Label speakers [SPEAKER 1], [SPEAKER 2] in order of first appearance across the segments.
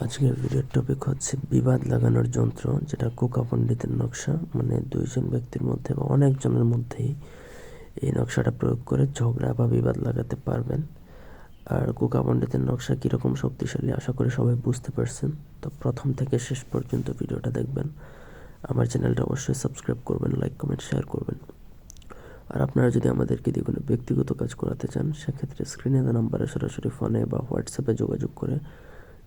[SPEAKER 1] আজকের ভিডিওর টপিক হচ্ছে বিবাদ লাগানোর যন্ত্র, যেটা কোকা পণ্ডিতের নকশা। মানে দুইজন ব্যক্তির মধ্যে বা অনেকজনের মধ্যেই এই নকশাটা প্রয়োগ করে ঝগড়া বা বিবাদ লাগাতে পারবেন। আর কোকা পণ্ডিতের নকশা কীরকম শক্তিশালী, আশা করি সবাই বুঝতে পারছেন। তো প্রথম থেকে শেষ পর্যন্ত ভিডিওটা দেখবেন। আমার চ্যানেলটা অবশ্যই সাবস্ক্রাইব করবেন, লাইক, কমেন্ট, শেয়ার করবেন। আর আপনারা যদি আমাদেরকে দিয়ে কোনো ব্যক্তিগত কাজ করাতে চান, সেক্ষেত্রে স্ক্রিনে দেওয়া নাম্বারে সরাসরি ফোনে বা হোয়াটসঅ্যাপে যোগাযোগ করে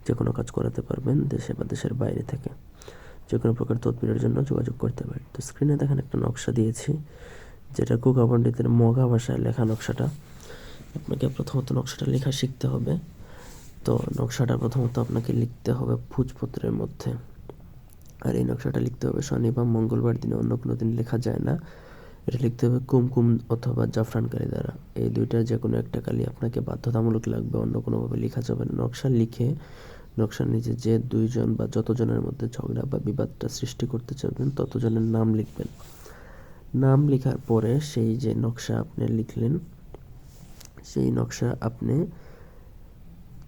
[SPEAKER 1] যে কোনো কাজ করাতে পারবেন দেশে বা দেশের বাইরে থেকে। যে কোনো প্রকার তদবিরের জন্য যোগাযোগ করতে পারেন। তো স্ক্রিনে দেখেন একটা নকশা দিয়েছি, যেটা কোকা পণ্ডিতের মগা ভাষায় লেখা নকশাটা। আপনাকে প্রথমত নকশাটা লেখা শিখতে হবে। তো নকশাটা প্রথমত আপনাকে লিখতে হবে ভোজপত্রের মধ্যে। আর এই নকশাটা লিখতে হবে শনি বা মঙ্গলবার দিনে অন্য কোনো দিন লেখা যায় না। এটা লিখতে হবে কুমকুম অথবা জাফরান কালি দ্বারা। এই দুইটার যে কোনো একটা কালি আপনাকে বাধ্যতামূলক লাগবে, অন্য কোনোভাবে লেখা যাবে না। নকশা লিখে নকশার নিচে যে দুইজন বা যতজনের মধ্যে ঝগড়া বা বিবাদটা সৃষ্টি করতে চাইবেন, ততজনের নাম লিখবেন। নাম লেখার পরে সেই যে নকশা আপনি লিখলেন, সেই নকশা আপনি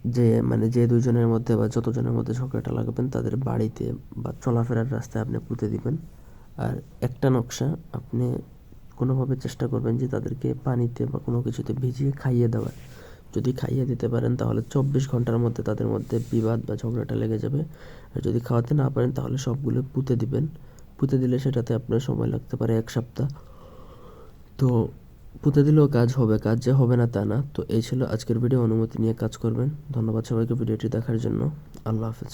[SPEAKER 1] যে মানে যে দুইজনের মধ্যে বা যতজনের মধ্যে ঝগড়াটা লাগাবেন, তাদের বাড়িতে বা চলাফেরার রাস্তায় আপনি পুঁতে দিবেন। আর একটা নকশা আপনি কোনোভাবে চেষ্টা করবেন যে তাদেরকে পানিতে বা কোনো কিছুতে ভিজিয়ে খাইয়ে দেওয়ার। যদি খাইয়ে দিতে পারেন, তাহলে চব্বিশ ঘণ্টার মধ্যে তাদের মধ্যে বিবাদ বা ঝগড়াটা লেগে যাবে। আর যদি খাওয়াতে না পারেন, তাহলে সবগুলো পুঁতে দিবেন। পুঁতে দিলে সেটাতে আপনার সময় লাগতে পারে এক সপ্তাহ। তো পুঁতে দিলেও কাজ হবে, কাজ যে হবে না তা না। তো এই ছিল আজকের ভিডিও, অনুমতি নিয়ে কাজ করবেন। ধন্যবাদ সবাইকে ভিডিওটি দেখার জন্য। আল্লাহ হাফেজ।